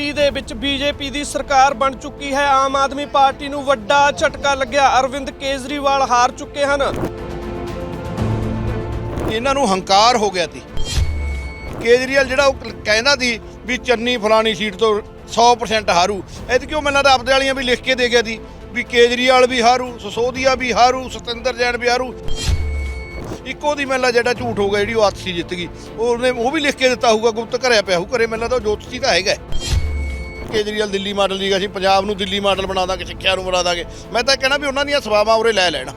ਦਿੱਲੀ ਦੇ ਵਿੱਚ ਬੀਜੇਪੀ ਦੀ ਸਰਕਾਰ ਬਣ ਚੁੱਕੀ ਹੈ। ਆਮ ਆਦਮੀ ਪਾਰਟੀ ਨੂੰ ਵੱਡਾ ਝਟਕਾ ਲੱਗਿਆ। ਅਰਵਿੰਦ ਕੇਜਰੀਵਾਲ ਹਾਰ ਚੁੱਕੇ ਹਨ। ਇਹਨਾਂ ਨੂੰ ਹੰਕਾਰ ਹੋ ਗਿਆ ਸੀ। ਕੇਜਰੀਵਾਲ ਜਿਹੜਾ ਉਹ ਕਹਿੰਦਾ ਸੀ ਵੀ ਚੰਨੀ ਫਲਾਣੀ ਸੀਟ ਤੋਂ 100% ਹਾਰੂ। ਐਤ ਕਿਉਂ ਮੈਨੂੰ ਤਾਂ ਆਪਦੇ ਵਾਲੀਆਂ ਵੀ ਲਿਖ ਕੇ ਦੇ ਗਿਆ ਸੀ ਵੀ ਕੇਜਰੀਵਾਲ ਵੀ ਹਾਰੂ, ਸਸੋਦੀਆ ਵੀ ਹਾਰੂ, ਸਤਿੰਦਰ ਜੈਨ ਵੀ ਹਾਰੂ। ਇੱਕੋ ਦੀ ਮੈਨੂੰ ਜਿਹੜਾ ਝੂਠ ਹੋ ਗਿਆ ਜਿਹੜੀ ਉਹ ਆਤਸੀ ਜਿੱਤ ਗਈ। ਉਹਨੇ ਉਹ ਵੀ ਲਿਖ ਕੇ ਦਿੱਤਾ ਹੋਊਗਾ, ਗੁਪਤ ਘਰਿਆ ਪਿਆ ਹੋਊ, ਘਰੇ ਮੈਨੂੰ ਤਾਂ ਉਹ ਜੋਤਸ਼ੀ ਤਾਂ ਹੈਗਾ। ਕੇਜਰੀਵਾਲ ਦਿੱਲੀ ਮਾਡਲ ਦੀ ਅਸੀਂ ਪੰਜਾਬ ਨੂੰ ਦਿੱਲੀ ਮਾਡਲ ਬਣਾ ਦਾਂਗੇ ਸਿੱਖਿਆ ਨੂੰ ਬਣਾ ਦਾਂਗੇ। ਮੈਂ ਤਾਂ ਕਹਿਣਾ ਵੀ ਉਹਨਾਂ ਦੀਆਂ ਸੇਵਾਵਾਂ ਉਰੇ ਲੈ ਲੈਣ।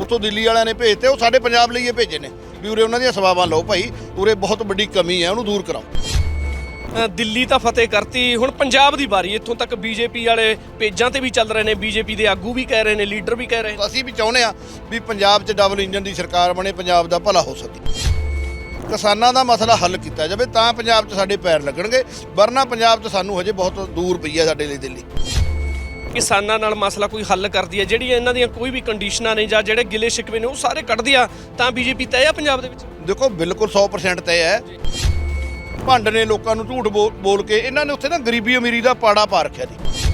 ਉੱਥੋਂ ਦਿੱਲੀ ਵਾਲਿਆਂ ਨੇ ਭੇਜਤੇ ਉਹ ਸਾਡੇ ਪੰਜਾਬ ਲਈ ਇਹ ਭੇਜੇ ਨੇ ਵੀ ਉਰੇ ਉਹਨਾਂ ਦੀਆਂ ਸੇਵਾਵਾਂ ਲਓ ਭਾਈ ਉਰੇ ਬਹੁਤ ਵੱਡੀ ਕਮੀ ਹੈ ਉਹਨੂੰ ਦੂਰ ਕਰਾਓ। ਦਿੱਲੀ ਤਾਂ ਫਤਿਹ ਕਰਤੀ ਹੁਣ ਪੰਜਾਬ ਦੀ ਵਾਰੀ ਇੱਥੋਂ ਤੱਕ ਬੀਜੇਪੀ ਵਾਲੇ ਪੇਜਾਂ ਤੇ ਵੀ ਚੱਲ ਰਹੇ ਨੇ ਬੀਜੇਪੀ ਦੇ ਆਗੂ ਵੀ ਕਹਿ ਰਹੇ ਨੇ ਲੀਡਰ ਵੀ ਕਹਿ ਰਹੇ ਨੇ। ਅਸੀਂ ਵੀ ਚਾਹੁੰਦੇ ਆ ਵੀ ਪੰਜਾਬ 'ਚ ਡਬਲ ਇੰਜਨ ਦੀ ਸਰਕਾਰ ਬਣੇ ਪੰਜਾਬ ਦਾ ਭਲਾ ਹੋ ਸਕੇ। ਕਿਸਾਨਾਂ ਦਾ ਮਸਲਾ ਹੱਲ ਕੀਤਾ ਜਾਵੇ ਤਾਂ ਪੰਜਾਬ 'ਚ ਸਾਡੇ ਪੈਰ ਲੱਗਣਗੇ ਵਰਨਾ ਪੰਜਾਬ 'ਚ ਸਾਨੂੰ ਹਜੇ ਬਹੁਤ ਦੂਰ ਪਈ ਹੈ ਸਾਡੇ ਲਈ ਦਿੱਲੀ। ਕਿਸਾਨਾਂ ਨਾਲ ਮਸਲਾ ਕੋਈ ਹੱਲ ਕਰਦੀ ਹੈ? ਜਿਹੜੀਆਂ ਇਹਨਾਂ ਦੀਆਂ ਕੋਈ ਵੀ ਕੰਡੀਸ਼ਨਾਂ ਨੇ ਜਾਂ ਜਿਹੜੇ ਗਿਲੇ ਸ਼ਿਕਵੇ ਨੇ ਉਹ ਸਾਰੇ ਕੱਢਦੀ ਆ ਤਾਂ ਬੀਜੇਪੀ ਤੈਅ ਆ ਪੰਜਾਬ ਦੇ ਵਿੱਚ? ਦੇਖੋ ਬਿਲਕੁਲ 100% ਤੈਅ ਹੈ। ਭੰਡ ਨੇ ਲੋਕਾਂ ਨੂੰ ਝੂਠ ਬੋਲ ਬੋਲ ਕੇ ਇਹਨਾਂ ਨੇ ਉੱਥੇ ਨਾ ਗਰੀਬੀ ਅਮੀਰੀ ਦਾ ਪਾੜਾ ਪਾ ਰੱਖਿਆ ਸੀ।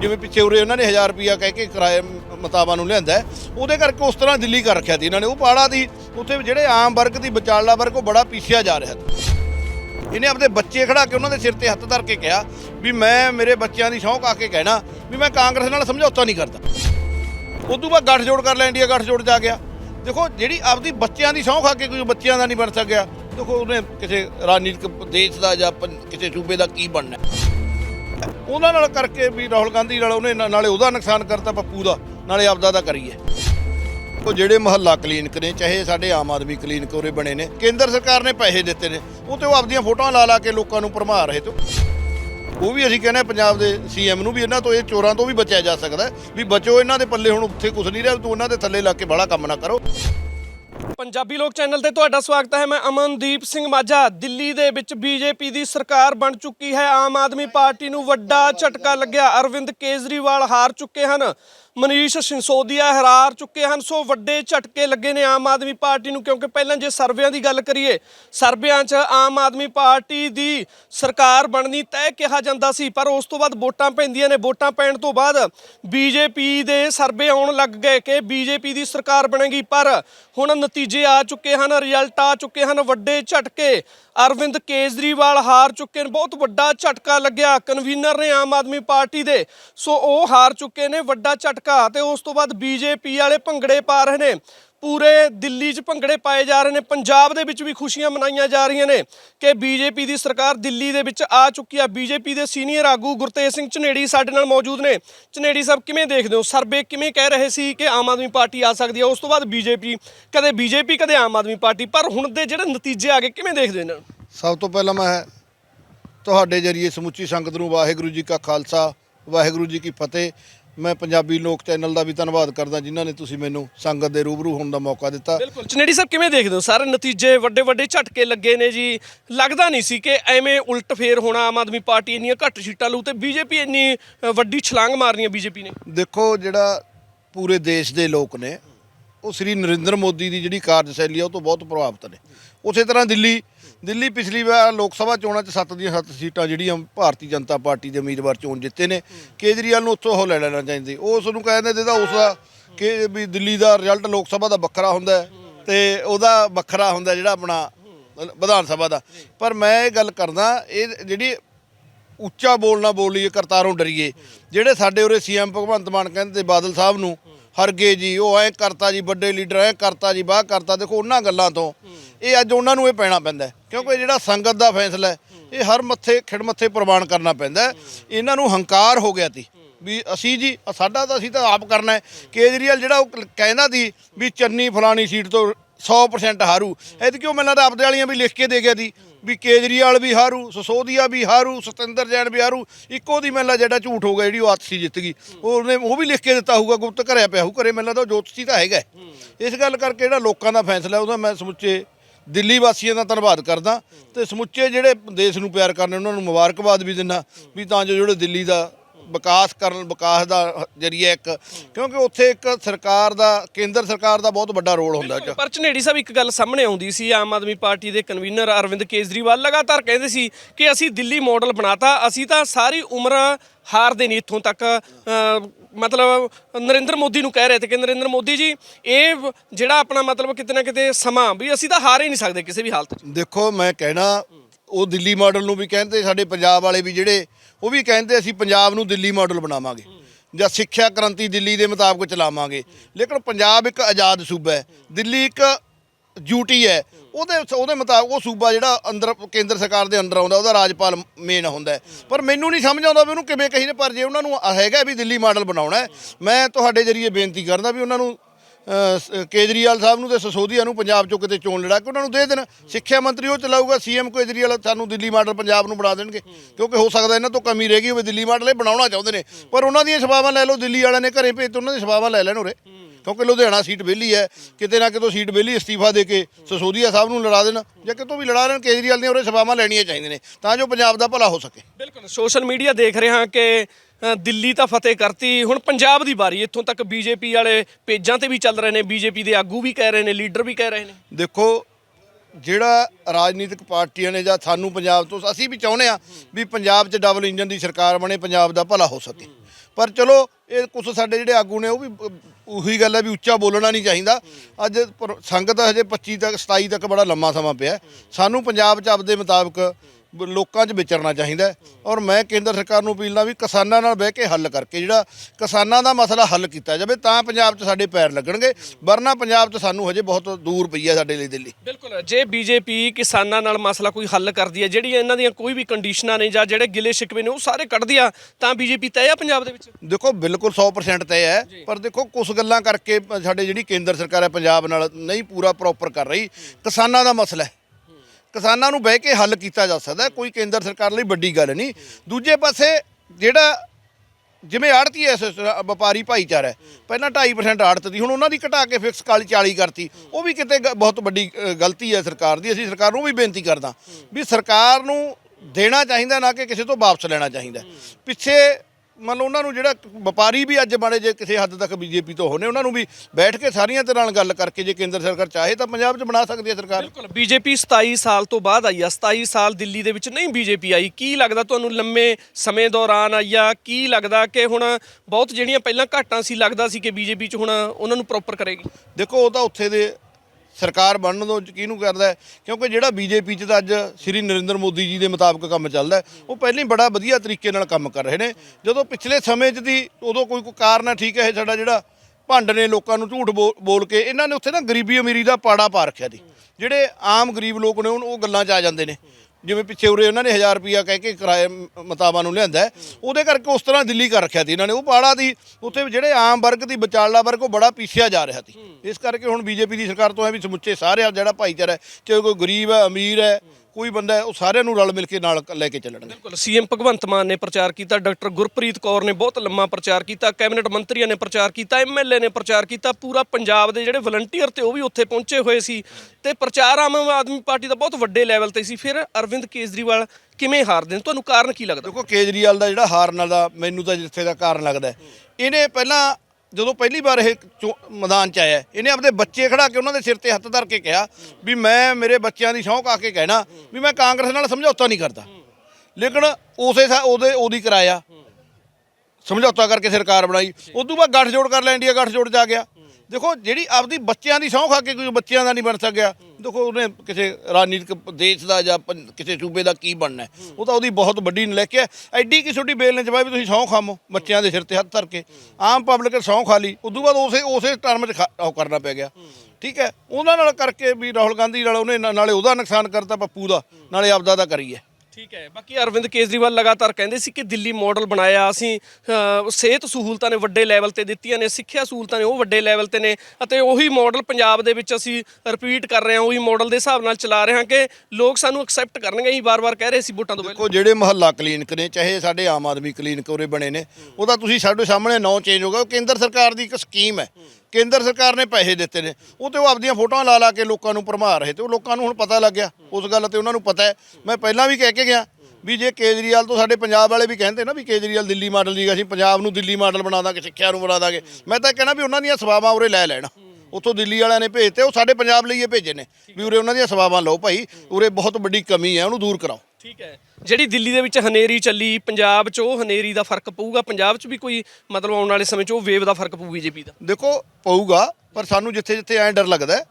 ਜਿਵੇਂ ਪਿੱਛੇ ਉਰੇ ਉਹਨਾਂ ਨੇ 1000 ਰੁਪਿਆ ਕਹਿ ਕੇ ਕਿਰਾਏ ਮਤਾਬਾਂ ਨੂੰ ਲਿਆਂਦਾ ਉਹਦੇ ਕਰਕੇ ਉਸ ਤਰ੍ਹਾਂ ਦਿੱਲੀ ਕਰ ਰੱਖਿਆ ਸੀ ਇਹਨਾਂ ਨੇ। ਉਹ ਪਾੜਾ ਦੀ, ਉੱਥੇ ਜਿਹੜੇ ਆਮ ਵਰਗ ਦੀ ਵਿਚਾਰਲਾ ਵਰਗ, ਉਹ ਬੜਾ ਪੀਛਿਆ ਜਾ ਰਿਹਾ ਸੀ। ਇਹਨੇ ਆਪਣੇ ਬੱਚੇ ਖੜਾ ਕੇ ਉਹਨਾਂ ਦੇ ਸਿਰ ਤੇ ਹੱਥ ਧਰ ਕੇ ਕਿਹਾ ਵੀ ਮੈਂ, ਮੇਰੇ ਬੱਚਿਆਂ ਦੀ ਸ਼ੌਂਕ ਆ ਕੇ ਕਹਿਣਾ ਵੀ ਮੈਂ ਕਾਂਗਰਸ ਨਾਲ ਸਮਝੌਤਾ ਨਹੀਂ ਕਰਦਾ। ਉਦੋਂ ਬਾਅਦ ਗੱਠਜੋੜ ਕਰ ਲਿਆ, ਇੰਡੀਆ ਗੱਠਜੋੜ ਜਾ ਗਿਆ। ਦੇਖੋ, ਜਿਹੜੀ ਆਪਦੀ ਬੱਚਿਆਂ ਦੀ ਸ਼ੌਂਕ ਆ ਕੇ ਕੋਈ ਬੱਚਿਆਂ ਦਾ ਨਹੀਂ ਬਣ ਸਕਿਆ। ਦੇਖੋ, ਉਹਨੇ ਕਿਸੇ ਰਾਜਨੀਤਿਕ ਦੇਸ਼ ਦਾ ਜਾਂ ਪੰ- ਕਿਸੇ ਸੂਬੇ ਦਾ ਕੀ ਬਣਨਾ ਉਹਨਾਂ ਨਾਲ ਕਰਕੇ ਵੀ ਰਾਹੁਲ ਗਾਂਧੀ ਨਾਲ ਉਹਨੇ ਨਾਲੇ ਉਹਦਾ ਨੁਕਸਾਨ ਕਰਤਾ ਪੱਪੂ ਦਾ, ਨਾਲੇ ਆਪਦਾ ਦਾ ਕਰੀਏ। ਉਹ ਜਿਹੜੇ ਮਹੱਲਾ ਕਲੀਨਿਕ ਨੇ, ਚਾਹੇ ਸਾਡੇ ਆਮ ਆਦਮੀ ਕਲੀਨਿਕ ਉਰੇ ਬਣੇ ਨੇ, ਕੇਂਦਰ ਸਰਕਾਰ ਨੇ ਪੈਸੇ ਦਿੱਤੇ ਨੇ, ਉਹ ਤੇ ਉਹ ਆਪਦੀਆਂ ਫੋਟੋਆਂ ਲਾ ਲਾ ਕੇ ਲੋਕਾਂ ਨੂੰ ਭਰਮਾ ਰਹੇ ਤੇ ਉਹ ਵੀ ਅਸੀਂ ਕਹਿੰਦੇ ਪੰਜਾਬ ਦੇ ਸੀਐਮ ਨੂੰ ਵੀ ਇਹਨਾਂ ਤੋਂ, ਇਹ ਚੋਰਾਂ ਤੋਂ ਵੀ ਬਚਿਆ ਜਾ ਸਕਦਾ ਵੀ ਬਚੋ ਇਹਨਾਂ ਦੇ ਪੱਲੇ ਹੁਣ, ਉੱਥੇ ਕੁਝ ਨਹੀਂ ਰਿਹਾ, ਤੂੰ ਉਹਨਾਂ ਦੇ ਥੱਲੇ ਲਾ ਕੇ ਬੜਾ ਕੰਮ ਨਾ ਕਰੋ। ਪੰਜਾਬੀ ਲੋਕ ਚੈਨਲ ਤੇ ਤੁਹਾਡਾ ਸਵਾਗਤ ਹੈ। ਮੈਂ ਅਮਨਦੀਪ ਸਿੰਘ ਮਾਝਾ। ਦਿੱਲੀ ਦੇ ਵਿੱਚ ਬੀਜੇਪੀ ਦੀ ਸਰਕਾਰ ਬਣ ਚੁੱਕੀ ਹੈ। ਆਮ ਆਦਮੀ ਪਾਰਟੀ ਨੂੰ ਵੱਡਾ ਝਟਕਾ ਲੱਗਿਆ। ਅਰਵਿੰਦ ਕੇਜਰੀਵਾਲ ਹਾਰ ਚੁੱਕੇ ਹਨ। ਮਨੀਸ਼ ਸਿੰਸੋਦੀਆ ਹਰਾਰ ਚੁੱਕੇ ਹਨ, ਸੋ ਵੱਡੇ ਝਟਕੇ ਲੱਗੇ ਨੇ ਆਮ ਆਦਮੀ ਪਾਰਟੀ ਨੂੰ, ਕਿਉਂਕਿ ਪਹਿਲਾਂ ਜੇ ਸਰਵਿਆਂ ਦੀ ਗੱਲ ਕਰੀਏ ਸਰਵਿਆਂ 'ਚ ਆਮ ਆਦਮੀ ਪਾਰਟੀ ਦੀ ਸਰਕਾਰ ਬਣਨੀ ਤੈਅ ਕਿਹਾ ਜਾਂਦਾ ਸੀ, ਪਰ ਉਸ ਤੋਂ ਬਾਅਦ ਵੋਟਾਂ ਪੈਂਦੀਆਂ ਨੇ। ਵੋਟਾਂ ਪੈਣ ਤੋਂ ਬਾਅਦ ਬੀਜੇਪੀ ਦੇ ਸਰਵੇ ਆਉਣ ਲੱਗ ਗਏ ਕਿ ਬੀਜੇਪੀ ਦੀ ਸਰਕਾਰ ਬਣੇਗੀ, ਪਰ ਹੁਣ ਨਤੀਜੇ ਆ ਚੁੱਕੇ ਹਨ, ਰਿਜ਼ਲਟ ਆ ਚੁੱਕੇ ਹਨ। ਵੱਡੇ ਝਟਕੇ, ਅਰਵਿੰਦ ਕੇਜਰੀਵਾਲ ਹਾਰ ਚੁੱਕੇ ਨੇ, ਬਹੁਤ ਵੱਡਾ ਝਟਕਾ ਲੱਗਿਆ। ਕਨਵੀਨਰ ਨੇ ਆਮ ਆਦਮੀ ਪਾਰਟੀ ਦੇ, ਸੋ ਉਹ ਹਾਰ ਚੁੱਕੇ ਨੇ। ਵੱਡਾ ਝਟਕਾ ਤੇ ਉਸ ਤੋਂ ਬਾਅਦ ਬੀਜੇਪੀ ਵਾਲੇ ਭੰਗੜੇ ਪਾ ਰਹੇ ਨੇ। ਪੂਰੇ ਦਿੱਲੀ 'ਚ ਭੰਗੜੇ ਪਾਏ ਜਾ ਰਹੇ ਨੇ। ਪੰਜਾਬ ਦੇ ਵਿੱਚ ਵੀ ਖੁਸ਼ੀਆਂ ਮਨਾਈਆਂ ਜਾ ਰਹੀਆਂ ਨੇ ਕਿ ਬੀਜੇਪੀ ਦੀ ਸਰਕਾਰ ਦਿੱਲੀ ਦੇ ਵਿੱਚ ਆ ਚੁੱਕੀ ਆ। ਬੀਜੇਪੀ ਦੇ ਸੀਨੀਅਰ ਆਗੂ ਗੁਰਤੇਜ ਸਿੰਘ ਝਨੇੜੀ ਸਾਡੇ ਨਾਲ ਮੌਜੂਦ ਨੇ। ਝਨੇੜੀ ਸਾਹਿਬ, ਕਿਵੇਂ ਦੇਖਦੇ ਹੋ? ਸਰਵੇ ਕਿਵੇਂ ਕਹਿ ਰਹੇ ਸੀ ਕਿ ਆਮ ਆਦਮੀ ਪਾਰਟੀ ਆ ਸਕਦੀ ਹੈ ਉਸ ਤੋਂ ਬਾਅਦ ਬੀਜੇਪੀ, ਕਦੇ ਬੀਜੇਪੀ, ਕਦੇ ਆਮ ਆਦਮੀ ਪਾਰਟੀ। ਪਰ ਹੁਣ ਦੇ ਜਿਹੜੇ ਨਤੀਜੇ ਆ ਗਏ, ਕਿਵੇਂ ਦੇਖਦੇ ਇਹਨਾਂ ਨੂੰ? ਸਭ ਤੋਂ ਪਹਿਲਾਂ ਮੈਂ ਤੁਹਾਡੇ ਜਰੀਏ ਸਮੁੱਚੀ ਸੰਗਤ ਨੂੰ ਵਾਹਿਗੁਰੂ ਜੀ ਕਾ ਖਾਲਸਾ, ਵਾਹਿਗੁਰੂ ਜੀ ਕੀ ਫਤਿਹ। ਮੈਂ ਪੰਜਾਬੀ ਲੋਕ ਚੈਨਲ ਦਾ ਵੀ ਧੰਨਵਾਦ ਕਰਦਾ ਜਿਨ੍ਹਾਂ ਨੇ ਤੁਸੀਂ ਮੈਨੂੰ ਸੰਗਤ ਦੇ ਰੂਬਰੂ ਹੋਣ ਦਾ ਮੌਕਾ ਦਿੱਤਾ। ਬਿਲਕੁਲ। ਚਨੇੜੀ ਸਾਹਿਬ ਕਿਵੇਂ ਦੇਖਦੇ ਹੋ? ਸਾਰੇ ਨਤੀਜੇ ਵੱਡੇ ਵੱਡੇ ਝਟਕੇ ਲੱਗੇ ਨੇ ਜੀ। ਲੱਗਦਾ ਨਹੀਂ ਸੀ ਕਿ ਐਵੇਂ ਉਲਟ ਫੇਰ ਹੋਣਾ ਆਮ ਆਦਮੀ ਪਾਰਟੀ ਇੰਨੀਆਂ ਘੱਟ ਸੀਟਾਂ ਲਊ ਤੇ ਬੀਜੇਪੀ ਇੰਨੀ ਵੱਡੀ ਛਲਾਂਗ ਮਾਰਨੀ ਹੈ ਬੀਜੇਪੀ ਨੇ। ਦੇਖੋ ਜਿਹੜਾ ਪੂਰੇ ਦੇਸ਼ ਦੇ ਲੋਕ ਨੇ ਉਹ ਸ੍ਰੀ ਨਰਿੰਦਰ ਮੋਦੀ ਦੀ ਜਿਹੜੀ ਕਾਰਜਸ਼ੈਲੀ ਆ ਉਹ ਤੋਂ ਬਹੁਤ ਪ੍ਰਭਾਵਿਤ ਨੇ। ਉਸੇ ਤਰ੍ਹਾਂ ਦਿੱਲੀ ਦਿੱਲੀ ਪਿਛਲੀ ਵਾਰ ਲੋਕ ਸਭਾ ਚੋਣਾਂ 'ਚ 7 ਦੀਆਂ 7 ਸੀਟਾਂ ਜਿਹੜੀਆਂ ਭਾਰਤੀ ਜਨਤਾ ਪਾਰਟੀ ਦੇ ਉਮੀਦਵਾਰ ਚੋਣ ਜਿੱਤੇ ਨੇ, ਕੇਜਰੀਵਾਲ ਨੂੰ ਉੱਥੋਂ ਉਹ ਲੈ ਲੈਣਾ ਚਾਹੀਦੇ। ਉਸ ਨੂੰ ਕਹਿੰਦੇ ਜਿਹਦਾ ਉਸ ਦਾ ਕਿ ਵੀ ਦਿੱਲੀ ਦਾ ਰਿਜ਼ਲਟ ਲੋਕ ਸਭਾ ਦਾ ਵੱਖਰਾ ਹੁੰਦਾ ਹੈ ਤੇ ਉਹਦਾ ਵੱਖਰਾ ਹੁੰਦਾ ਜਿਹੜਾ ਆਪਣਾ ਵਿਧਾਨ ਸਭਾ ਦਾ। ਪਰ ਮੈਂ ਇਹ ਗੱਲ ਕਰਦਾ, ਇਹ ਜਿਹੜੀ ਉੱਚਾ ਬੋਲਣਾ ਬੋਲੀਏ ਕਰਤਾਰੋਂ ਡਰੀਏ, ਜਿਹੜੇ ਸਾਡੇ ਉਰੇ ਸੀਐਮ ਭਗਵੰਤ ਮਾਨ ਕਹਿੰਦੇ ਬਾਦਲ ਸਾਹਿਬ ਨੂੰ ਹਰਗੇ ਜੀ, ਉਹ ਐ ਕਰਤਾ ਜੀ, ਵੱਡੇ ਲੀਡਰ ਐ ਕਰਤਾ ਜੀ, ਬਾਹ ਕਰਤਾ, ਦੇਖੋ ਉਹਨਾਂ ਗੱਲਾਂ ਤੋਂ। ਇਹ ਅੱਜ ਉਹਨਾਂ ਨੂੰ ਇਹ ਪੈਣਾ ਪੈਂਦਾ ਕਿਉਂਕਿ ਜਿਹੜਾ ਸੰਗਤ ਦਾ ਫੈਸਲਾ ਹੈ, ਇਹ ਹਰ ਮੱਥੇ, ਖਿੜ ਮੱਥੇ ਪ੍ਰਵਾਨ ਕਰਨਾ ਪੈਂਦਾ ਇਹਨਾਂ ਨੂੰ ਹੰਕਾਰ ਹੋ ਗਿਆ ਤੀ। ਵੀ ਅਸੀਂ ਜੀ, ਸਾਡਾ ਤਾਂ ਅਸੀਂ ਤਾਂ ਆਪ ਕਰਨਾ ਹੈ। ਕੇਜਰੀਵਾਲ ਜਿਹੜਾ ਉਹ ਕਹਿੰਦਾ ਸੀ ਵੀ ਚੰਨੀ ਫਲਾਣੀ ਸੀਟ ਤੋਂ 100% ਹਾਰੂ। ਐਤ ਕਿਉਂ ਮੈਨੂੰ ਲੱਗਦਾ ਆਪਦੇ ਵਾਲੀਆਂ ਵੀ ਲਿਖ ਕੇ ਦੇ ਗਿਆ ਸੀ ਵੀ ਕੇਜਰੀਵਾਲ ਵੀ ਹਾਰੂ ਸਸੋਦੀਆ ਵੀ ਹਾਰੂ ਸਤਿੰਦਰ ਜੈਨ ਵੀ ਹਾਰੂ ਇੱਕੋ ਦੀ ਮੈਨੂੰ ਜਿਹੜਾ ਝੂਠ ਹੋ ਗਿਆ ਜਿਹੜੀ ਉਹ ਆਤਸੀ ਜਿੱਤ ਗਈ। ਉਹਨੇ ਉਹ ਵੀ ਲਿਖ ਕੇ ਦਿੱਤਾ ਹੋਊਗਾ ਗੁਪਤ ਘਰਿਆ ਪਿਆ ਹੋਊ ਘਰੇ ਮੈਨੂੰ ਉਹ ਜੋਤਸ਼ੀ ਤਾਂ ਹੈਗਾ। ਇਸ ਗੱਲ ਕਰਕੇ ਜਿਹੜਾ ਲੋਕਾਂ ਦਾ ਫੈਸਲਾ ਉਹਦਾ ਮੈਂ ਸਮੁੱਚੇ ਦਿੱਲੀ ਵਾਸੀਆਂ ਦਾ ਧੰਨਵਾਦ ਕਰਦਾ ਤੇ ਸਮੁੱਚੇ ਜਿਹੜੇ ਦੇਸ਼ ਨੂੰ ਪਿਆਰ ਕਰਨ ਉਹਨਾਂ ਨੂੰ ਮੁਬਾਰਕਬਾਦ ਵੀ ਦਿੰਦਾ ਵੀ ਤਾਂ ਜੋ ਜਿਹੜੇ ਦਿੱਲੀ ਦਾ ਵਿਕਾਸ ਕਰਨ ਵਿਕਾਸ ਦਾ ਜਰੀਆ ਇੱਕ ਕਿਉਂਕਿ ਉੱਥੇ ਇੱਕ ਸਰਕਾਰ ਦਾ ਕੇਂਦਰ ਸਰਕਾਰ ਦਾ ਬਹੁਤ ਵੱਡਾ ਰੋਲ ਹੁੰਦਾ ਚ ਪਰ ਝਨੇੜੀ ਸਾਹਿਬ ਇੱਕ ਗੱਲ ਸਾਹਮਣੇ ਆਉਂਦੀ ਸੀ ਆਮ ਆਦਮੀ ਪਾਰਟੀ ਦੇ ਕਨਵੀਨਰ ਅਰਵਿੰਦ ਕੇਜਰੀਵਾਲ ਲਗਾਤਾਰ ਕਹਿੰਦੇ ਸੀ ਕਿ ਅਸੀਂ ਦਿੱਲੀ ਮਾਡਲ ਬਣਾਤਾ ਅਸੀਂ ਤਾਂ ਸਾਰੀ ਉਮਰ ਹਾਰਦੇ ਨਹੀਂ ਇੱਥੋਂ ਤੱਕ। ਮਤਲਬ ਨਰਿੰਦਰ ਮੋਦੀ ਨੂੰ ਕਹਿ ਰਹੇ ਤੇ ਕਿ ਨਰਿੰਦਰ ਮੋਦੀ ਜੀ ਇਹ ਜਿਹੜਾ ਆਪਣਾ ਮਤਲਬ ਕਿਤੇ ਨਾ ਕਿਤੇ ਸਮਾਂ ਵੀ ਅਸੀਂ ਤਾਂ ਹਾਰ ਹੀ ਨਹੀਂ ਸਕਦੇ ਕਿਸੇ ਵੀ ਹਾਲਤ 'ਚ। ਦੇਖੋ ਮੈਂ ਕਹਿਣਾ ਉਹ ਦਿੱਲੀ ਮਾਡਲ ਨੂੰ ਵੀ ਕਹਿੰਦੇ, ਸਾਡੇ ਪੰਜਾਬ ਵਾਲੇ ਵੀ ਜਿਹੜੇ, ਉਹ ਵੀ ਕਹਿੰਦੇ ਅਸੀਂ ਪੰਜਾਬ ਨੂੰ ਦਿੱਲੀ ਮਾਡਲ ਬਣਾਵਾਂਗੇ। ਜਾਂ ਸਿੱਖਿਆ ਕ੍ਰਾਂਤੀ ਦਿੱਲੀ ਦੇ ਮੁਤਾਬਕ ਚਲਾਵਾਂਗੇ। ਲੇਕਿਨ ਪੰਜਾਬ ਇੱਕ ਆਜ਼ਾਦ ਸੂਬਾ ਹੈ। ਦਿੱਲੀ ਇੱਕ ਯੂਟੀ ਹੈ। ਉਹਦੇ ਉਹਦੇ ਮੁਤਾਬਕ ਉਹ ਸੂਬਾ ਜਿਹੜਾ ਅੰਦਰ, ਕੇਂਦਰ ਸਰਕਾਰ ਦੇ ਅੰਦਰ ਆਉਂਦਾ, ਉਹਦਾ ਰਾਜਪਾਲ ਮੇਨ ਹੁੰਦਾ ਪਰ ਮੈਨੂੰ ਨਹੀਂ ਸਮਝ ਆਉਂਦਾ ਵੀ ਉਹਨੂੰ ਕਿਵੇਂ ਕਹੀ ਨੇ, ਪਰ ਜੇ ਉਹਨਾਂ ਨੂੰ ਹੈਗਾ ਵੀ ਦਿੱਲੀ ਮਾਡਲ ਬਣਾਉਣਾ ਮੈਂ ਤੁਹਾਡੇ ਜਰੀਏ ਬੇਨਤੀ ਕਰਦਾ ਵੀ ਉਹਨਾਂ ਨੂੰ ਕੇਜਰੀਵਾਲ ਸਾਹਿਬ ਨੂੰ ਤੇ ਸਸੋਦੀਆ ਨੂੰ ਪੰਜਾਬ ਚੋਂ ਕਿਤੇ ਚੋਣ ਲੜਾ ਕੇ ਉਹਨਾਂ ਨੂੰ ਦੇ ਦੇਣ। ਸਿੱਖਿਆ ਮੰਤਰੀ ਉਹ ਚਲਾਊਗਾ, ਸੀਐਮ ਕੇਜਰੀਵਾਲ ਸਾਨੂੰ ਦਿੱਲੀ ਮਾਡਲ ਪੰਜਾਬ ਨੂੰ ਬਣਾ ਦੇਣਗੇ। ਕਿਉਂਕਿ ਹੋ ਸਕਦਾ ਇਹਨਾਂ ਤੋਂ ਕਮੀ ਰਹਿ ਗਈ ਹੋਵੇ, ਦਿੱਲੀ ਮਾਡਲ ਇਹ ਬਣਾਉਣਾ ਚਾਹੁੰਦੇ ਨੇ। ਪਰ ਉਹਨਾਂ ਦੀਆਂ ਸਭਾਵਾਂ ਲੈ ਲਓ, ਦਿੱਲੀ ਵਾਲਿਆਂ ਨੇ ਘਰੇ ਭੇਜ ਤੇ ਉਹਨਾਂ ਦੀ ਸਭਾਵਾਂ ਲੈ ਲੈਣ ਉਰੇ। ਕਿਉਂਕਿ ਲੁਧਿਆਣਾ ਸੀਟ ਵਿਹਲੀ ਹੈ, ਕਿਤੇ ਨਾ ਕਿਤੋਂ ਸੀਟ ਵਿਹਲੀ ਅਸਤੀਫਾ ਦੇ ਕੇ ਸਸੋਦੀਆ ਸਾਹਿਬ ਨੂੰ ਲੜਾ ਦੇਣ ਜਾਂ ਕਿਤੋਂ ਵੀ ਲੜਾ ਲੈਣ ਕੇਜਰੀਵਾਲ ਨੇ ਉਰੇ ਸਭਾਵਾਂ ਲੈਣੀਆਂ ਚਾਹੀਦੀਆਂ ਨੇ, ਤਾਂ ਜੋ ਪੰਜਾਬ ਦਾ ਭਲਾ ਹੋ ਸਕੇ। ਬਿਲਕੁਲ, ਸੋਸ਼ਲ ਮੀਡੀਆ ਦੇਖ ਰਹੇ ਹਾਂ ਕਿ ਦਿੱਲੀ ਤਾਂ ਫਤਿਹ ਕਰਤੀ। ਹੁਣ ਪੰਜਾਬ ਦੀ ਵਾਰੀ, ਇੱਥੋਂ ਤੱਕ ਬੀਜੇਪੀ ਵਾਲੇ ਪੇਜਾਂ ਤੇ ਵੀ ਚੱਲ ਰਹੇ ਨੇ, ਬੀਜੇਪੀ ਦੇ ਆਗੂ ਵੀ ਕਹਿ ਰਹੇ ਨੇ, ਲੀਡਰ ਵੀ ਕਹਿ ਰਹੇ ਨੇ। ਦੇਖੋ, ਜਿਹੜਾ ਰਾਜਨੀਤਿਕ ਪਾਰਟੀਆਂ ਨੇ ਜਾਂ ਸਾਨੂੰ ਪੰਜਾਬ ਤੋਂ, ਅਸੀਂ ਵੀ ਚਾਹੁੰਦੇ ਆ ਵੀ ਪੰਜਾਬ 'ਚ ਡਬਲ ਇੰਜਨ ਦੀ ਸਰਕਾਰ ਬਣੇ, ਪੰਜਾਬ ਦਾ ਭਲਾ ਹੋ ਸਕੇ। ਪਰ ਚਲੋ, ਇਹ ਕੁਝ ਸਾਡੇ ਜਿਹੜੇ ਆਗੂ ਨੇ, ਉਹ ਵੀ ਉਹੀ ਗੱਲ ਹੈ ਵੀ ਉੱਚਾ ਬੋਲਣਾ ਨਹੀਂ ਚਾਹੀਦਾ। ਅੱਜ ਪਰ- ਸੰਗਤ ਹਜੇ 25 ਤੱਕ 27 ਤੱਕ ਬੜਾ ਲੰਮਾ ਸਮਾਂ ਪਿਆ ਸਾਨੂੰ ਪੰਜਾਬ 'ਚ ਆਪਦੇ ਮੁਤਾਬਕ ਲੋਕਾਂ 'ਚ ਵਿਚਰਨਾ ਚਾਹੀਦਾ। ਔਰ ਮੈਂ ਕੇਂਦਰ ਸਰਕਾਰ ਨੂੰ ਅਪੀਲ ਨਾਲ ਵੀ ਕਿਸਾਨਾਂ ਨਾਲ ਬਹਿ ਕੇ ਹੱਲ ਕਰਕੇ ਜਿਹੜਾ ਕਿਸਾਨਾਂ ਦਾ ਮਸਲਾ ਹੱਲ ਕੀਤਾ ਜਾਵੇ ਤਾਂ ਪੰਜਾਬ 'ਚ ਸਾਡੇ ਪੈਰ ਲੱਗਣਗੇ ਵਰਨਾ ਪੰਜਾਬ 'ਚ ਸਾਨੂੰ ਹਜੇ ਬਹੁਤ ਦੂਰ ਪਈ ਹੈ ਸਾਡੇ ਲਈ ਦਿੱਲੀ। ਬਿਲਕੁਲ ਜੇ ਬੀਜੇਪੀ ਕਿਸਾਨਾਂ ਨਾਲ ਮਸਲਾ ਕੋਈ ਹੱਲ ਕਰਦੀ ਹੈ ਜਿਹੜੀਆਂ ਇਹਨਾਂ ਦੀਆਂ ਕੋਈ ਵੀ ਕੰਡੀਸ਼ਨਾਂ ਨੇ ਜਾਂ ਜਿਹੜੇ ਗਿਲੇ ਸ਼ਿਕਵੇ ਨੇ ਉਹ ਸਾਰੇ ਕੱਢਦੀ ਆ ਤਾਂ ਬੀਜੇਪੀ ਤੈਅ ਆ ਪੰਜਾਬ ਦੇ ਵਿੱਚ? ਦੇਖੋ ਬਿਲਕੁਲ 100% ਤੈਅ ਹੈ ਪਰ ਦੇਖੋ ਕੁਝ ਗੱਲਾਂ ਕਰਕੇ ਸਾਡੇ ਜਿਹੜੀ ਕੇਂਦਰ ਸਰਕਾਰ ਹੈ ਪੰਜਾਬ ਨਾਲ ਨਹੀਂ ਪੂਰਾ ਪ੍ਰੋਪਰ ਕਰ ਰਹੀ। ਕਿਸਾਨਾਂ ਦਾ ਮਸਲਾ ਹੈ। ਕਿਸਾਨਾਂ ਨੂੰ ਬਹਿ ਕੇ ਹੱਲ ਕੀਤਾ ਜਾ ਸਕਦਾ, ਕੋਈ ਕੇਂਦਰ ਸਰਕਾਰ ਲਈ ਵੱਡੀ ਗੱਲ ਨਹੀਂ। ਦੂਜੇ ਪਾਸੇ ਜਿਹੜਾ ਜਿਵੇਂ ਆੜਤੀ ਐ ਵਪਾਰੀ ਭਾਈਚਾਰਾ ਪਹਿਲਾਂ 2.5% ਆੜਤ ਦੀ ਹੁਣ ਉਹਨਾਂ ਦੀ ਘਟਾ ਕੇ ਫਿਕਸ ਕਾਲੀ 40 ਕਰਤੀ। ਉਹ ਵੀ ਕਿਤੇ ਗ- ਬਹੁਤ ਵੱਡੀ ਗਲਤੀ ਹੈ ਸਰਕਾਰ ਦੀ, ਅਸੀਂ ਸਰਕਾਰ ਨੂੰ ਵੀ ਬੇਨਤੀ ਕਰਦਾ ਵੀ ਸਰਕਾਰ ਨੂੰ ਦੇਣਾ ਚਾਹੀਦਾ, ਨਾ ਕਿ ਕਿਸੇ ਤੋਂ ਵਾਪਸ ਲੈਣਾ ਚਾਹੀਦਾ। ਪਿੱਛੇ ਮੰਨ ਲਓ ਉਹਨਾਂ ਨੂੰ ਜਿਹੜਾ ਵਪਾਰੀ ਵੀ ਅੱਜ ਬਣੇ ਜੇ ਕਿਸੇ ਹੱਦ ਤੱਕ ਬੀਜੇਪੀ ਤੋਂ ਹੋਣੇ ਉਹਨਾਂ ਨੂੰ ਵੀ ਬੈਠ ਕੇ ਸਾਰੀਆਂ ਤਰ੍ਹਾਂ ਨਾਲ ਗੱਲ ਕਰਕੇ ਜੇ ਕੇਂਦਰ ਸਰਕਾਰ ਚਾਹੇ ਤਾਂ ਪੰਜਾਬ 'ਚ ਬਣਾ ਸਕਦੀ ਹੈ ਸਰਕਾਰ। ਬਿਲਕੁਲ ਬੀਜੇਪੀ 27 ਸਾਲ ਤੋਂ ਬਾਅਦ ਆਈ ਆ 27 ਸਾਲ ਦਿੱਲੀ ਦੇ ਵਿੱਚ ਨਹੀਂ ਬੀਜੇਪੀ ਆਈ। ਕੀ ਲੱਗਦਾ ਤੁਹਾਨੂੰ ਲੰਮੇ ਸਮੇਂ ਦੌਰਾਨ ਆਈ ਆ? ਕੀ ਲੱਗਦਾ ਕਿ ਹੁਣ ਬਹੁਤ ਜਿਹੜੀਆਂ ਪਹਿਲਾਂ ਘਾਟਾਂ ਸੀ ਲੱਗਦਾ ਸੀ ਕਿ ਬੀਜੇਪੀ 'ਚ ਹੁਣ ਉਹਨਾਂ ਨੂੰ ਪ੍ਰੋਪਰ ਕਰੇਗੀ? ਦੇਖੋ ਉਹ ਤਾਂ ਉੱਥੇ ਦੇ ਸਰਕਾਰ ਬਣਨ ਤੋਂ ਕਿਹਨੂੰ ਕਰਦਾ ਕਿਉਂਕਿ ਜਿਹੜਾ ਬੀਜੇਪੀ 'ਚ ਤਾਂ ਅੱਜ ਸ੍ਰੀ ਨਰਿੰਦਰ ਮੋਦੀ ਜੀ ਦੇ ਮੁਤਾਬਕ ਕੰਮ ਚੱਲਦਾ ਉਹ ਪਹਿਲਾਂ ਹੀ ਬੜਾ ਵਧੀਆ ਤਰੀਕੇ ਨਾਲ ਕੰਮ ਕਰ ਰਹੇ ਨੇ। ਜਦੋਂ ਪਿਛਲੇ ਸਮੇਂ 'ਚ ਦੀ ਉਦੋਂ ਕੋਈ ਕੋਈ ਕਾਰਨ ਹੈ, ਠੀਕ ਹੈ, ਇਹ ਸਾਡਾ ਜਿਹੜਾ ਭੰਡ ਨੇ ਲੋਕਾਂ ਨੂੰ ਝੂਠ ਬੋਲ- ਬੋਲ ਕੇ ਇਹਨਾਂ ਨੇ ਉੱਥੇ ਨਾ ਗਰੀਬੀ ਅਮੀਰੀ ਦਾ ਪਾੜਾ ਪਾ ਰੱਖਿਆ ਸੀ। ਜਿਹੜੇ ਆਮ ਗਰੀਬ ਲੋਕ ਨੇ ਉਹ ਗੱਲਾਂ 'ਚ ਆ ਜਾਂਦੇ ਨੇ। ਜਿਵੇਂ ਪਿੱਛੇ ਉਰੇ ਉਹਨਾਂ ਨੇ 1000 ਰੁਪਿਆ ਕਹਿ ਕੇ ਕਿਰਾਏ ਮ- ਨੂੰ ਲਿਆਂਦਾ ਉਹਦੇ ਕਰਕੇ ਉਸ ਤਰ੍ਹਾਂ ਦਿੱਲੀ ਕਰ ਰੱਖਿਆ ਸੀ ਇਹਨਾਂ ਨੇ। ਉਹ ਪਾੜਾ ਦੀ, ਉੱਥੇ ਜਿਹੜੇ ਆਮ ਵਰਗ ਦੀ ਵਿਚਾਰਲਾ ਵਰਗ, ਉਹ ਬੜਾ ਪੀਸਿਆ ਜਾ ਰਿਹਾ ਸੀ। ਇਸ ਕਰਕੇ ਹੁਣ ਬੀਜੇਪੀ ਦੀ ਸਰਕਾਰ ਤੋਂ ਹੈ ਵੀ ਸਮੁੱਚੇ ਸਾਰੇ ਜਿਹੜਾ ਭਾਈਚਾਰਾ ਚਾਹੇ ਕੋਈ ਗਰੀਬ ਹੈ, ਅਮੀਰ ਹੈ ਕੋਈ ਬੰਦਾ ਹੈ ਉਹ ਸਾਰਿਆਂ ਨੂੰ ਰਲ ਮਿਲ ਕੇ ਨਾਲ ਲੈ ਕੇ ਚੱਲਣਗੇ। ਬਿਲਕੁਲ ਸੀਐਮ ਭਗਵੰਤ ਮਾਨ ਨੇ ਪ੍ਰਚਾਰ ਕੀਤਾ ਡਾਕਟਰ ਗੁਰਪ੍ਰੀਤ ਕੌਰ ਨੇ ਬਹੁਤ ਲੰਮਾ ਪ੍ਰਚਾਰ ਕੀਤਾ ਕੈਬਨਿਟ ਮੰਤਰੀਆਂ ਨੇ ਪ੍ਰਚਾਰ ਕੀਤਾ ਐਮਐਲਏ ਨੇ ਪ੍ਰਚਾਰ ਕੀਤਾ ਪੂਰਾ ਪੰਜਾਬ ਦੇ ਜਿਹੜੇ ਵਲੰਟੀਅਰ ਤੇ ਉਹ ਵੀ ਉੱਥੇ ਪਹੁੰਚੇ ਹੋਏ ਸੀ ਤੇ ਪ੍ਰਚਾਰ ਆਮ ਆਦਮੀ ਪਾਰਟੀ ਦਾ ਬਹੁਤ ਵੱਡੇ ਲੈਵਲ ਤੇ ਸੀ। ਫਿਰ ਅਰਵਿੰਦ ਕੇਜਰੀਵਾਲ ਕਿਵੇਂ ਹਾਰਦੇ ਨੇ? ਤੁਹਾਨੂੰ ਕਾਰਨ ਕੀ ਲੱਗਦਾ? ਦੇਖੋ ਕੇਜਰੀਵਾਲ ਦਾ ਜਿਹੜਾ ਹਾਰਨ ਵਾਲਾ ਮੈਨੂੰ ਤਾਂ ਜਿੱਥੇ ਦਾ ਕਾਰਨ ਲੱਗਦਾ ਹੈ, ਇਹਨੇ ਪਹਿਲਾਂ ਜਦੋਂ ਪਹਿਲੀ ਵਾਰ ਇਹ ਚੋ- ਮੈਦਾਨ 'ਚ ਆਇਆ, ਇਹਨੇ ਆਪਣੇ ਬੱਚੇ ਖੜਾ ਕੇ ਉਹਨਾਂ ਦੇ ਸਿਰ ਤੇ ਹੱਥ ਧਰ ਕੇ ਕਿਹਾ ਵੀ ਮੈਂ ਮੇਰੇ ਬੱਚਿਆਂ ਦੀ ਸ਼ੌਂਕ ਆ ਕੇ ਕਹਿਣਾ ਵੀ ਮੈਂ ਕਾਂਗਰਸ ਨਾਲ ਸਮਝੌਤਾ ਨਹੀਂ ਕਰਦਾ। ਲੇਕਿਨ ਉਸੇ ਸਾ, ਉਹਦੇ, ਉਹਦੀ ਕਰਾਇਆ, ਸਮਝੌਤਾ ਕਰਕੇ ਸਰਕਾਰ ਬਣਾਈ। ਉਸ ਤੋਂ ਬਾਅਦ ਗੱਠਜੋੜ ਕਰ ਲੈ ਇੰਡੀਆ ਗੱਠਜੋੜ ਆ ਗਿਆ। ਦੇਖੋ, ਜਿਹੜੀ ਆਪਦੀ ਬੱਚਿਆਂ ਦੀ ਸਹੁੰ ਖਾ ਕੇ ਕੋਈ ਬੱਚਿਆਂ ਦਾ ਨਹੀਂ ਬਣ ਸਕਿਆ। ਦੇਖੋ ਉਹਨੇ ਕਿਸੇ ਰਾਜਨੀਤਿਕ ਦੇਸ਼ ਦਾ ਜਾਂ ਕਿਸੇ ਸੂਬੇ ਦਾ ਕੀ ਬਣਨਾ। ਉਹ ਤਾਂ ਉਹਦੀ ਬਹੁਤ ਵੱਡੀ ਨਲੇਕ ਹੈ। ਐਡੀ ਕੀ ਛੋਟੀ ਬੇਲ ਨੇ ਜਵਾਬ ਵੀ ਤੁਸੀਂ ਸਹੁੰ ਖਾਮੋ ਬੱਚਿਆਂ ਦੇ ਸਿਰ ਤੇ ਹੱਥ ਧਰ ਕੇ। ਆਮ ਪਬਲਿਕ ਸਹੁੰ ਖਾ ਲਈ। ਤੋਂ ਬਾਅਦ ਉਸੇ ਉਸੇ ਟਰਮ 'ਚ ਉਹ ਕਰਨਾ ਪੈ ਗਿਆ। ਠੀਕ ਹੈ? ਉਹਨਾਂ ਨਾਲ ਕਰਕੇ ਵੀ ਰਾਹੁਲ ਗਾਂਧੀ ਨਾਲ ਉਹਨੇ ਨਾਲੇ ਉਹਦਾ ਨੁਕਸਾਨ ਕਰਤਾ ਪੱਪੂ ਦਾ। ਨਾਲੇ ਆਪਦਾ ਦਾ ਕਰੀਏ ਠੀਕ ਹੈ। ਬਾਕੀ ਅਰਵਿੰਦ ਕੇਜਰੀਵਾਲ ਲਗਾਤਾਰ ਕਹਿੰਦੇ ਸੀ ਕਿ ਦਿੱਲੀ ਮਾਡਲ ਬਣਾਇਆ। ਅਸੀਂ ਅ, ਸਿਹਤ ਸਹੂਲਤਾਂ ਨੇ ਵੱਡੇ ਲੈਵਲ ਤੇ ਦਿੱਤੀਆਂ ਨੇ ਸਿੱਖਿਆ ਸਹੂਲਤਾਂ ਨੇ ਉਹ ਵੱਡੇ ਲੈਵਲ ਤੇ ਨੇ ਅਤੇ ਉਹੀ ਮਾਡਲ ਪੰਜਾਬ ਦੇ ਵਿੱਚ ਅਸੀਂ ਰਿਪੀਟ ਕਰ ਰਹੇ ਹਾਂ ਉਹੀ ਮਾਡਲ ਦੇ ਹਿਸਾਬ ਨਾਲ ਚਲਾ ਰਹੇ ਹਾਂ ਕਿ ਲੋਕ ਸਾਨੂੰ ਐਕਸੈਪਟ ਕਰਨਗੇ। ਅਸੀਂ ਵਾਰ-ਵਾਰ ਕਹਿ ਰਹੇ ਸੀ ਵੋਟਾਂ ਤੋਂ ਪਹਿਲਾਂ ਦੇਖੋ ਜਿਹੜੇ ਮਹੱਲਾ ਕਲੀਨਿਕ ਨੇ ਚਾਹੇ ਸਾਡੇ ਆਮ ਆਦਮੀ ਕਲੀਨਿਕ ਉਰੇ ਬਣੇ ਨੇ ਉਹਦਾ ਤੁਸੀਂ ਸਾਡੇ ਸਾਹਮਣੇ ਨਾਂ ਚੇਂਜ ਹੋ ਗਿਆ ਉਹ ਕੇਂਦਰ ਸਰਕਾਰ ਦੀ ਇੱਕ ਸਕੀਮ ਹੈ। ਕੇਂਦਰ ਸਰਕਾਰ ਨੇ ਪੈਸੇ ਦਿੱਤੇ ਨੇ, ਉਹ ਤੇ ਉਹ ਆਪਦੀਆਂ ਫੋਟੋਆਂ ਲਾ ਲਾ ਕੇ ਲੋਕਾਂ ਨੂੰ ਭਰਮਾ ਰਹੇ ਤੇ ਉਹ ਲੋਕਾਂ ਨੂੰ ਹੁਣ ਪਤਾ ਲੱਗ ਗਿਆ, ਉਸ ਗੱਲ ਤੇ ਉਹਨਾਂ ਨੂੰ ਪਤਾ ਹੈ। ਮੈਂ ਪਹਿਲਾਂ ਵੀ ਕਹਿ ਕੇ ਗਿਆ ਵੀ ਜੇ ਕੇਜਰੀਵਾਲ ਤੋਂ ਸਾਡੇ ਪੰਜਾਬ ਵਾਲੇ ਵੀ ਕਹਿੰਦੇ ਨਾ ਵੀ ਕੇਜਰੀਵਾਲ ਦਿੱਲੀ ਮਾਡਲ ਦੀ ਅਸੀਂ ਪੰਜਾਬ ਨੂੰ ਦਿੱਲੀ ਮਾਡਲ ਬਣਾ ਦਾਂਗੇ, ਸਿੱਖਿਆ ਨੂੰ ਬਣਾ ਦਾਂਗੇ, ਮੈਂ ਤਾਂ ਕਹਿਣਾ ਵੀ ਉਹਨਾਂ ਦੀਆਂ ਸੇਵਾਵਾਂ ਉਰੇ ਲੈ ਲੈਣ। ਉੱਥੋਂ ਦਿੱਲੀ ਵਾਲਿਆਂ ਨੇ ਭੇਜਤੇ ਉਹ ਸਾਡੇ ਪੰਜਾਬ ਲਈ ਇਹ ਭੇਜੇ ਨੇ ਵੀ ਉਰੇ ਉਹਨਾਂ ਦੀਆਂ ਸੇਵਾਵਾਂ ਲਓ ਭਾਈ ਉਰੇ ਬਹੁਤ ਵੱਡੀ ਕਮੀ ਹੈ ਉਹਨੂੰ ਦੂਰ ਕਰਾਓ। ਠੀਕ ਹੈ। ਜਿਹੜੀ ਦਿੱਲੀ ਦੇ ਵਿੱਚ ਹਨੇਰੀ ਚੱਲੀ ਪੰਜਾਬ 'ਚ ਉਹ ਹਨੇਰੀ ਦਾ ਫ਼ਰਕ ਪਊਗਾ ਪੰਜਾਬ 'ਚ ਵੀ ਕੋਈ ਮਤਲਬ ਆਉਣ ਵਾਲੇ ਸਮੇਂ 'ਚ ਉਹ ਵੇਵ ਦਾ ਫ਼ਰਕ ਪਊ ਬੀਜੇਪੀ ਦਾ? ਦੇਖੋ ਪਊਗਾ ਪਰ ਸਾਨੂੰ ਜਿੱਥੇ ਜਿੱਥੇ ਐਂ ਡਰ ਲੱਗਦਾ ਹੈ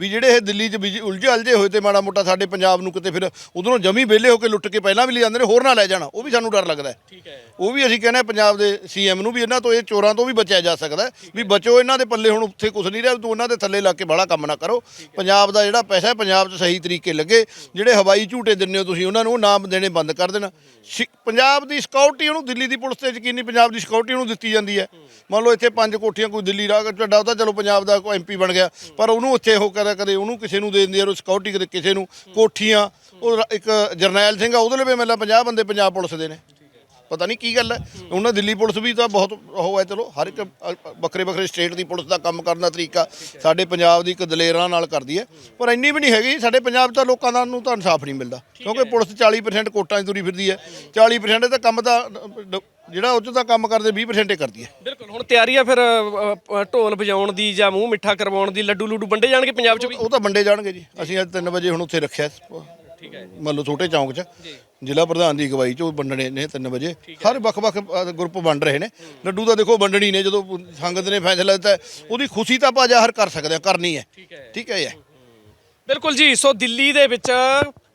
ਵੀ ਜਿਹੜੇ ਇਹ ਦਿੱਲੀ 'ਚ ਬਿਜ- ਉਲਝੇ ਅਲਝੇ ਹੋਏ ਤੇ ਮਾੜਾ ਮੋਟਾ ਸਾਡੇ ਪੰਜਾਬ ਨੂੰ ਕਿਤੇ ਫਿਰ ਉਧਰੋਂ ਜਮੀ ਵਿਹਲੇ ਹੋ ਕੇ ਲੁੱਟ ਕੇ ਪਹਿਲਾਂ ਵੀ ਲੈ ਜਾਂਦੇ ਨੇ ਹੋਰ ਨਾ ਲੈ ਜਾਣਾ। ਉਹ ਵੀ ਸਾਨੂੰ ਡਰ ਲੱਗਦਾ ਹੈ। ਠੀਕ ਹੈ। ਉਹ ਵੀ ਅਸੀਂ ਕਹਿੰਦੇ ਹਾਂ ਪੰਜਾਬ ਦੇ ਸੀਐਮ ਨੂੰ ਵੀ ਇਹਨਾਂ ਤੋਂ ਇਹ ਚੋਰਾਂ ਤੋਂ ਵੀ ਬਚਿਆ ਜਾ ਸਕਦਾ ਹੈ। ਵੀ ਬਚੋ ਇਹਨਾਂ ਦੇ ਪੱਲੇ ਹੁਣ ਉੱਥੇ ਕੁਝ ਨਹੀਂ ਰਿਹਾ ਤੂੰ ਉਹਨਾਂ ਦੇ ਥੱਲੇ ਲੱਗ ਕੇ ਬੜਾ ਕੰਮ ਨਾ ਕਰੋ। ਪੰਜਾਬ ਦਾ ਜਿਹੜਾ ਪੈਸਾ ਹੈ ਪੰਜਾਬ 'ਚ ਸਹੀ ਤਰੀਕੇ ਲੱਗੇ। ਜਿਹੜੇ ਹਵਾਈ ਝੂਟੇ ਦਿੰਦੇ ਹੋ ਤੁਸੀਂ ਉਹਨਾਂ ਨੂੰ ਉਹ ਨਾਮ ਦੇਣੇ ਬੰਦ ਕਰ ਦੇਣਾ। ਸਿ- ਪੰਜਾਬ ਦੀ ਸਿਕਿਉਰਿਟੀ ਉਹਨੂੰ ਦਿੱਲੀ ਦੀ ਪੁਲਿਸ ਤੇ ਯਕੀਨੀ ਪੰਜਾਬ ਦੀ ਸਿਕਿਉਰਿਟੀ ਉਹਨੂੰ ਦਿੱਤੀ ਜਾਂਦੀ ਹੈ। ਮੰਨ ਲਓ ਇੱਥੇ ਪੰਜ ਕੋਠੀਆਂ ਕੋਈ ਦਿੱਲੀ ਰਾਹ ਚੱਡਾ ਉਹ ਤਾਂ ਚਲੋ ਪੰਜਾਬ ਦਾ ਕੋਈ ਐਮਪੀ ਬਣ ਗਿਆ। ਪਰ ਉਹਨੂੰ ਉੱਥੇ ਉਹ ਕਦੇ ਕਦੇ ਉਹਨੂੰ ਕਿਸੇ ਨੂੰ ਦੇ ਦਿੰਦੀ ਉਹ ਸਿਕਿਉਰਿਟੀ ਕਦੇ ਕਿਸੇ ਨੂੰ ਕੋਠੀਆਂ ਉਹ ਇੱਕ ਜਰਨੈਲ ਸਿੰਘ ਆ ਉਹਦੇ ਲਈ ਵੀ ਮਤਲਬ 50 ਬੰਦੇ ਪੰਜਾਬ ਪੁਲਿਸ ਦੇ ਨੇ। ਪਤਾ ਨਹੀਂ ਕੀ ਗੱਲ ਹੈ। ਉਹਨਾਂ ਦਿੱਲੀ ਪੁਲਿਸ ਵੀ ਤਾਂ ਬਹੁਤ ਉਹ ਹੈ ਚਲੋ ਹਰ ਇੱਕ ਵੱਖਰੇ ਵੱਖਰੇ ਸਟੇਟ ਦੀ ਪੁਲਿਸ ਦਾ ਕੰਮ ਕਰਨ ਦਾ ਤਰੀਕਾ ਸਾਡੇ ਪੰਜਾਬ ਦੀ ਇੱਕ ਦਲੇਰਾਂ ਨਾਲ ਕਰਦੀ ਹੈ। ਪਰ ਇੰਨੀ ਵੀ ਨਹੀਂ ਹੈਗੀ ਸਾਡੇ ਪੰਜਾਬ ਤਾਂ ਲੋਕਾਂ ਦਾ ਨੂੰ ਤਾਂ ਇਨਸਾਫ ਨਹੀਂ ਮਿਲਦਾ। ਕਿਉਂਕਿ ਪੁਲਿਸ 40% ਕੋਟਾਂ 'ਚ ਤੁਰੀ ਫਿਰਦੀ ਹੈ। 40% ਤਾਂ ਕੰਮ ਡ- ਜਿਹੜਾ ਉਹ 'ਚ ਤਾਂ ਕੰਮ ਕਰਦੇ 20% ਹੀ ਕਰਦੀ ਹੈ। ਹੁਣ ਤਿਆਰੀ ਆ ਫਿਰ ਅ, ਅ, ਢੋਲ ਵਜਾਉਣ ਦੀ ਜਾਂ ਮੂੰਹ ਮਿੱਠਾ ਕਰਵਾਉਣ ਦੀ ਲੱਡੂ ਲੁੱਡੂ ਵੰਡੇ ਜਾਣਗੇ ਪੰਜਾਬ 'ਚ ਵੀ? ਉਹ ਤਾਂ ਵੰਡੇ ਜਾਣਗੇ ਜੀ। ਅਸੀਂ ਅੱਜ 3 ਵਜੇ ਹੁਣ ਉੱਥੇ ਰੱਖਿਆ। ਠੀਕ ਹੈ ਮੰਨ ਲਓ ਛੋਟੇ ਚੌਂਕ 'ਚ। ਜ਼ਿਲ੍ਹਾ ਪ੍ਰਧਾਨ ਦੀ ਅਗਵਾਈ 'ਚ ਉਹ ਵੰਡਣੇ ਨੇ 3 ਵਜੇ। ਹਰ ਵੱਖ-ਵੱਖ ਅ, ਗਰੁੱਪ ਵੰਡ ਰਹੇ ਨੇ। ਲੱਡੂ ਤਾਂ ਦੇਖੋ ਵੰਡਣੀ ਨੇ ਜਦੋਂ ਸੰਗਤ ਨੇ ਫੈਸਲਾ ਦਿੱਤਾ ਉਹਦੀ ਖੁਸ਼ੀ ਤਾਂ ਆਪਾਂ ਜ਼ਾਹਰ ਕਰ ਸਕਦੇ ਹਾਂ ਕਰਨੀ ਹੈ। ਠੀਕ ਹੈ। ਠੀਕ ਹੈ ਬਿਲਕੁਲ ਜੀ ਸੋ ਦਿੱਲੀ ਦੇ ਵਿੱਚ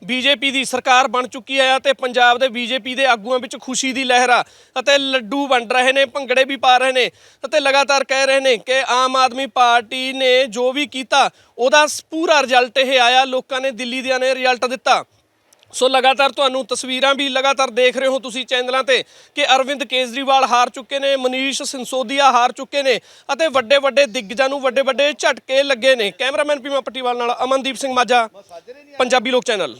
ਬੀਜੇਪੀ ਦੀ ਸਰਕਾਰ ਬਣ ਚੁੱਕੀ ਹੈ ਤੇ ਪੰਜਾਬ ਦੇ ਬੀਜੇਪੀ ਦੇ ਆਗੂਆਂ ਵਿੱਚ ਖੁਸ਼ੀ ਦੀ ਲਹਿਰ ਆ। ਅਤੇ ਲੱਡੂ ਵੰਡ ਰਹੇ ਨੇ, ਭੰਗੜੇ ਵੀ ਪਾ ਰਹੇ ਨੇ ਅਤੇ ਲਗਾਤਾਰ ਕਹਿ ਰਹੇ ਨੇ ਕਿ ਆਮ ਆਦਮੀ ਪਾਰਟੀ ਨੇ ਜੋ ਵੀ ਕੀਤਾ, ਉਹਦਾ ਸ- ਪੂਰਾ ਰਿਜ਼ਲਟ ਇਹ ਆਇਆ, ਲੋਕਾਂ ਨੇ ਦਿੱਲੀ ਦਿਆਂ ਨੇ ਰਿਜ਼ਲਟ ਦਿੱਤਾ। ਸੋ ਲਗਾਤਾਰ ਤੁਹਾਨੂੰ ਤਸਵੀਰਾਂ ਵੀ ਲਗਾਤਾਰ ਦੇਖ ਰਹੇ ਹੋ ਤੁਸੀਂ ਚੈਨਲਾਂ ਤੇ ਕਿ ਅਰਵਿੰਦ ਕੇਜਰੀਵਾਲ ਹਾਰ ਚੁੱਕੇ ਨੇ, ਮਨੀਸ਼ ਸਿੰਸੋਦੀਆ ਹਾਰ ਚੁੱਕੇ ਨੇ ਅਤੇ ਵੱਡੇ ਵੱਡੇ ਦਿੱਗਜਾਂ ਨੂੰ ਵੱਡੇ ਵੱਡੇ ਝਟਕੇ ਲੱਗੇ ਨੇ। ਕੈਮਰਾਮੈਨ ਪੀਮਾ ਪੱਟੀਵਾਲ ਨਾਲ ਅਮਨਦੀਪ ਸਿੰਘ ਮਾਝਾ, ਪੰਜਾਬੀ ਲੋਕ ਚੈਨਲ।